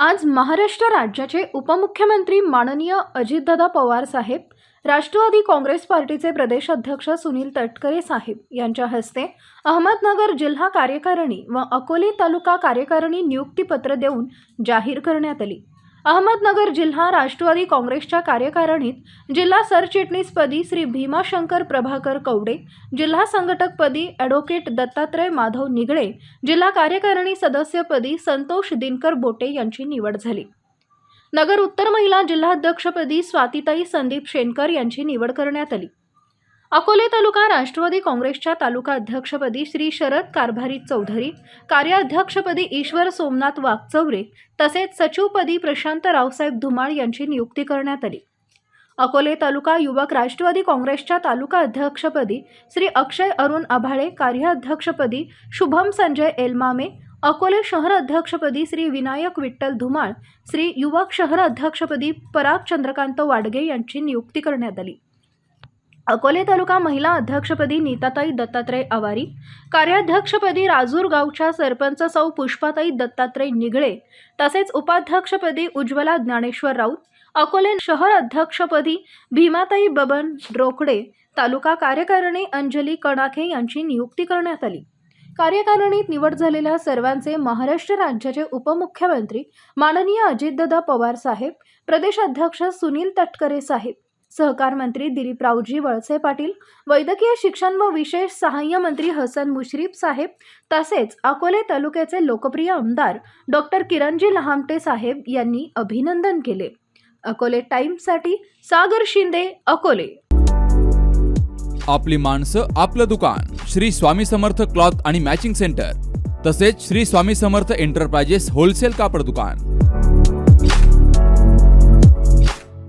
आज महाराष्ट्र राज्याचे उपमुख्यमंत्री माननीय अजितदादा पवार साहेब राष्ट्रवादी काँग्रेस पार्टीचे प्रदेश अध्यक्ष सुनील तटकरे साहेब यांच्या हस्ते अहमदनगर जिल्हा कार्यकारिणी व अकोले तालुका कार्यकारिणी नियुक्तीपत्र देऊन जाहीर करण्यात आली. अहमदनगर जिल्हा राष्ट्रवादी काँग्रेसच्या कार्यकारणीत जिल्हा सरचिटणीसपदी श्री भीमाशंकर प्रभाकर कवडे जिल्हा संघटकपदी ॲडव्होकेट दत्तात्रय माधव निगळे जिल्हा कार्यकारिणी सदस्यपदी संतोष दिनकर बोटे यांची निवड झाली. नगर उत्तर महिला जिल्हाध्यक्षपदी स्वातिताई संदीप शेनकर यांची निवड करण्यात आली. अकोले तालुका राष्ट्रवादी काँग्रेसच्या तालुका अध्यक्षपदी श्री शरद कारभारी चौधरी कार्याध्यक्षपदी ईश्वर सोमनाथ वागचौरे तसेच सचिवपदी प्रशांत रावसाहेब धुमाळ यांची नियुक्ती करण्यात आली. अकोले तालुका युवक राष्ट्रवादी काँग्रेसच्या तालुका अध्यक्षपदी श्री अक्षय अरुण आभाळे कार्याध्यक्षपदी शुभम संजय एलमामे अकोले शहर अध्यक्षपदी श्री विनायक विठ्ठल धुमाळ श्री युवक शहर अध्यक्षपदी पराग चंद्रकांत वाडगे यांची नियुक्ती करण्यात आली. अकोले तालुका महिला अध्यक्षपदी नीताताई दत्तात्रय आवारी कार्याध्यक्षपदी राजूर गावच्या सरपंच सौ पुष्पाताई दत्तात्रय निगळे तसेच उपाध्यक्षपदी उज्ज्वला ज्ञानेश्वर राऊत अकोले शहर अध्यक्षपदी भीमाताई बबन रोकडे तालुका कार्यकारिणी अंजली कणाखे यांची नियुक्ती करण्यात आली. कार्यकारिणीत निवड झालेल्या सर्वांचे महाराष्ट्र राज्याचे उपमुख्यमंत्री माननीय अजितदादा पवार साहेब प्रदेशाध्यक्ष सुनील तटकरे साहेब सहकार मंत्री दिलीपरावजी वळसे पाटील वैद्यकीय शिक्षण व विशेष सहाय्य मंत्री हसन मुश्रीफ साहेब तसेच अकोले तालुक्याचे लोकप्रिय आमदार डॉक्टर किरणजी लहामटे साहेब यांनी अभिनंदन केले. अकोले टाइम्ससाठी सागर शिंदे अकोले. आपली माणसं आपलं दुकान. श्री स्वामी समर्थ क्लॉथ आणि मॅचिंग सेंटर. तसेच श्री स्वामी समर्थ एंटरप्राइजेस होलसेल कापड दुकान.